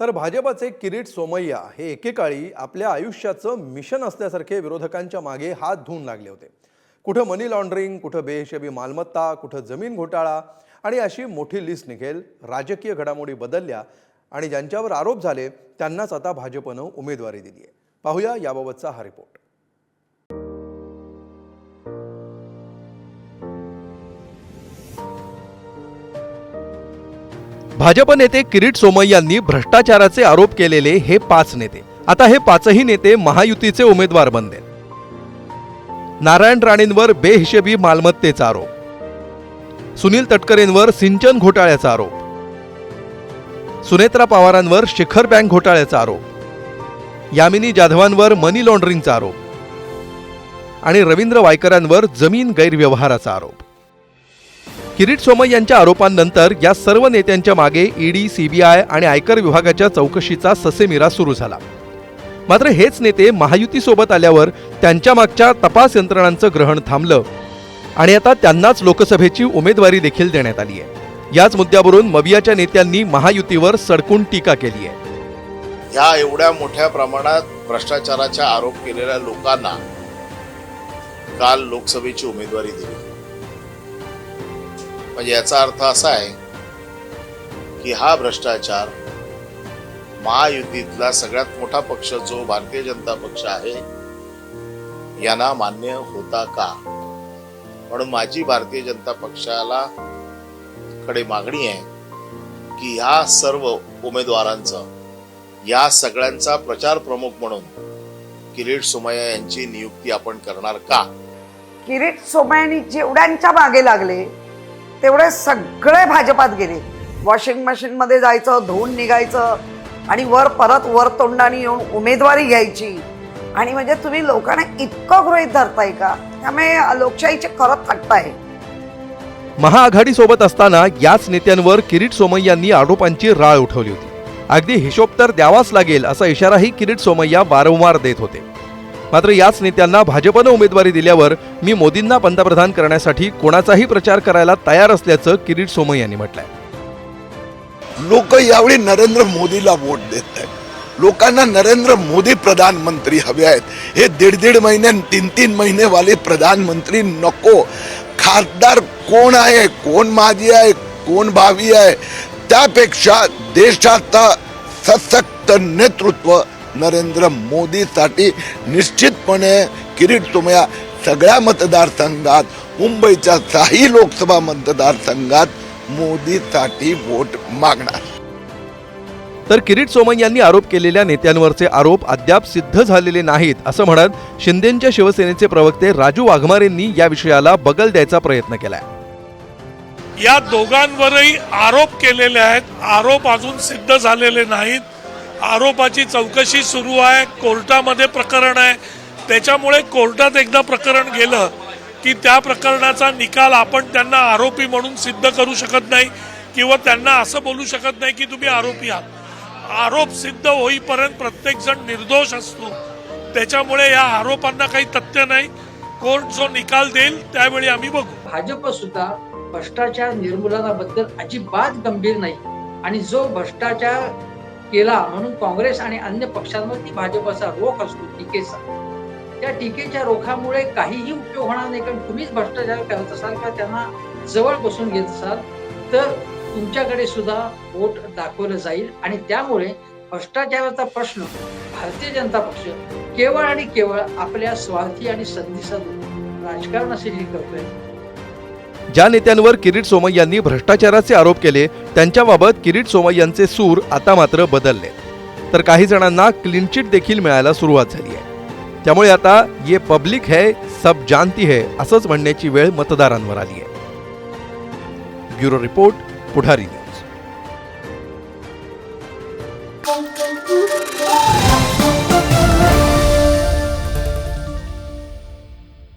तर भाजपाचे किरीट सोमय्या हे एकेकाळी आपल्या आयुष्याचं मिशन असल्यासारखे विरोधकांच्या मागे हात धुवून लागले होते. कुठं मनी लॉन्ड्रिंग कुठं बेहिशेबी मालमत्ता कुठं जमीन घोटाळा आणि अशी मोठी लिस्ट निघेल राजकीय घडामोडी बदलल्या आणि ज्यांच्यावर आरोप झाले त्यांनाच आता भाजपनं उमेदवारी दिली आहे पाहूया याबाबतचा हा रिपोर्ट भाजप नेते किरीट सोमय्यांनी भ्रष्टाचाराचे आरोप केलेले हे पाच नेते. आता हे पाचही नेते महायुतीचे उमेदवार बनले. नारायण राणेंवर बेहिशेबी मालमत्तेचा आरोप. सुनील तटकरेंवर सिंचन घोटाळ्याचा आरोप. सुनेत्रा पवारांवर शिखर बँक घोटाळ्याचा आरोप. यामिनी जाधवांवर मनी लॉन्ड्रिंगचा आरोप. आणि रवींद्र वायकरांवर जमीन गैरव्यवहाराचा आरोप. किरीट सोमय यांच्या आरोपांनंतर या सर्व नेत्यांच्या मागे ईडी सीबीआय आणि आयकर विभागाच्या चौकशीचा ससेमिरा सुरू झाला. मात्र हेच नेते महायुतीसोबत आल्यावर त्यांच्या मागच्या तपास यंत्रणांचं ग्रहण थांबलं आणि आता त्यांनाच लोकसभेची उमेदवारी देखील देण्यात आली आहे. याच मुद्द्यावरून मवियाच्या नेत्यांनी महायुतीवर सडकून टीका केली आहे. ह्या एवढ्या मोठ्या प्रमाणात भ्रष्टाचाराचा आरोप केलेल्या लोकांना काल लोकसभेची उमेदवारी दिली. म्हणजे याचा अर्थ असा आहे की हा भ्रष्टाचार महायुतीतला सगळ्यात मोठा पक्ष जो भारतीय जनता पक्ष आहे यांना मान्य होता का? म्हणून माझी भारतीय जनता पक्षाला कडे मागणी आहे की ह्या सर्व उमेदवारांचं या सगळ्यांचा प्रचार प्रमुख म्हणून किरीट सोमय्या यांची नियुक्ती आपण करणार का? किरीट सोमयानी जेवढ्यांच्या मागे लागले तेवढे सगळे भाजपात गेले. वॉशिंग मशीनमध्ये जायचं धुवून निघायचं आणि वर परत वर तोंडाने येऊन उमेदवारी घ्यायची. आणि म्हणजे तुम्ही लोकांना इतकं गृहित धरताय का? त्यामुळे लोकशाहीचे खरंच थट्टाय महाआघाडीसोबत असताना याच नेत्यांवर किरीट सोमय्यांनी आरोपांची राळ उठवली होती. अगदी हिशोब तर द्यावाच लागेल असा इशाराही किरीट सोमय्या वारंवार देत होते. मात्र याच नेत्यांना भाजपनं उमेदवारी दिल्यावर मी मोदींना पंतप्रधान करण्यासाठी कोणाचाही प्रचार करायला तयार असल्याचं किरीट सोमय यांनी म्हटलंय. लोक यावेळी नरेंद्र मोदीला वोट देत आहेत. लोकांना नरेंद्र मोदी प्रधानमंत्री हवे आहेत. हे दीड दीड महिने तीन तीन महिनेवाले प्रधानमंत्री नको. खासदार कोण आहे कोण माजी आहे कोण भावी आहे त्यापेक्षा देशाचा सशक्त नेतृत्व नरेंद्र मोदीसाठी निश्चितपणे किरीट सोमया सगळ्या मतदारसंघात मुंबईच्या काही लोकसभा मतदारसंघात मोदीसाठी वोट मागणार. तर किरीट सोमय्यांनी यांनी आरोप केलेल्या नेत्यांवरचे आरोप अद्याप सिद्ध झालेले नाहीत असं म्हणत शिंदेच्या शिवसेनेचे प्रवक्ते राजू वाघमारेंनी या विषयाला बगल द्यायचा प्रयत्न केलाय. या दोघांवरही आरोप केलेले आहेत. आरोप अजून सिद्ध झालेले नाहीत. आरोपाची चौकशी सुरू आहे कोर्टामध्ये प्रकरण आहे. त्याच्यामुळे कोर्टात एकदा प्रकरण गेलं की त्या प्रकरणाचा निकाल आपण त्यांना आरोपी म्हणून सिद्ध करू शकत नाही किंवा त्यांना असं बोलू शकत नाही की तुम्ही आरोपी आहात. आरोप सिद्ध होईपर्यंत प्रत्येक जण निर्दोष असतो. त्याच्यामुळे या आरोपांना काही तथ्य नाही. कोर्ट जो निकाल देईल त्यावेळी आम्ही बघू. भाजप सुद्धा भ्रष्टाचार निर्मूलनाबद्दल अजिबात गंभीर नाही. आणि जो भ्रष्टाचार केला म्हणून काँग्रेस आणि अन्य पक्षांवरती भाजपचा रोख असतो टीकेचा. त्या टीकेच्या रोखामुळे काहीही उपयोग होणार नाही कारण तुम्हीच भ्रष्टाचार करत असाल किंवा त्यांना जवळ बसून घेत असाल तर तुमच्याकडे सुद्धा वोट दाखवलं जाईल. आणि त्यामुळे भ्रष्टाचाराचा प्रश्न भारतीय जनता पक्ष केवळ आणि केवळ आपल्या स्वार्थी आणि संधीचं राजकारणाशी करतोय. ज्या नेत्यांवर किरीट सोमय्यांनी यांनी भ्रष्टाचाराचे आरोप केले त्यांच्याबाबत किरीट सोमय्यांचे यांचे सूर आता मात्र बदलले. तर काही जणांना क्लीनचिट देखील मिळायला सुरुवात झाली आहे. त्यामुळे आता ये पब्लिक है सब जानती है असंच म्हणण्याची वेळ मतदारांवर आली आहे. ब्युरो रिपोर्ट पुढारी